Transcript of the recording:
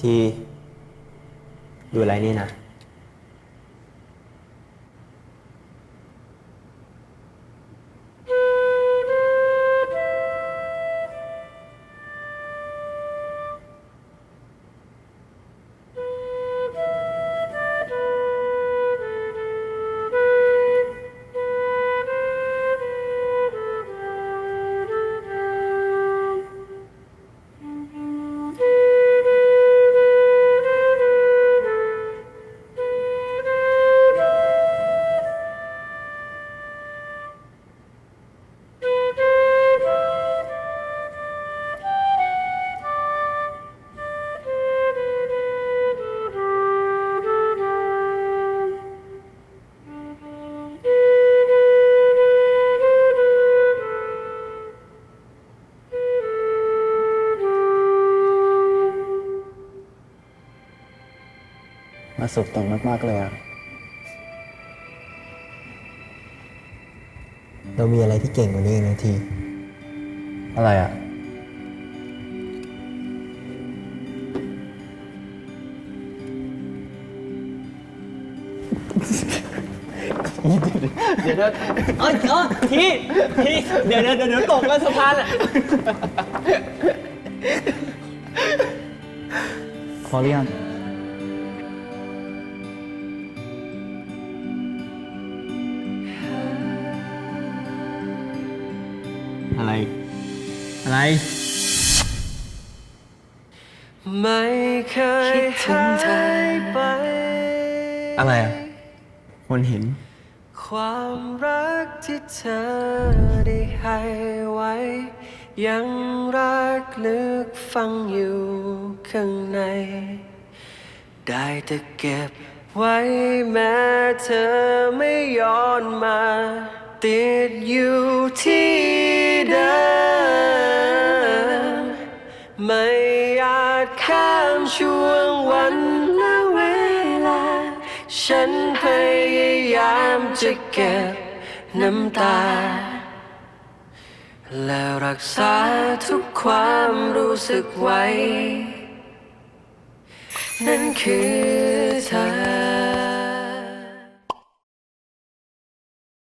ที่ดูไรนี่นะ มาสุขตรงมาก ๆ เลยอะเรามีอะไรที่เก่งกว่านี้อีกนะที อะไรอะเดี๋ยวเดี๋ยวเอ้ยเออทีทีเดี๋ยวเดี๋ยวเดี๋ยวตกแล้วสะพานอะพอหรือยัง อะไร อะไร ไม่เคยหายไป อะไรอะคนเห็น ความรักที่เธอได้ให้ไว้ ยังรักลึกฝังอยู่ข้างใน ได้แต่เก็บไว้แม้เธอไม่ย้อนมา ติดอยู่ที่ ไม่อาจข้ามช่วงวันและเวลา ฉันพยายามจะเก็บน้ำตา และรักษาทุกความรู้สึกไว้ นั่นคือ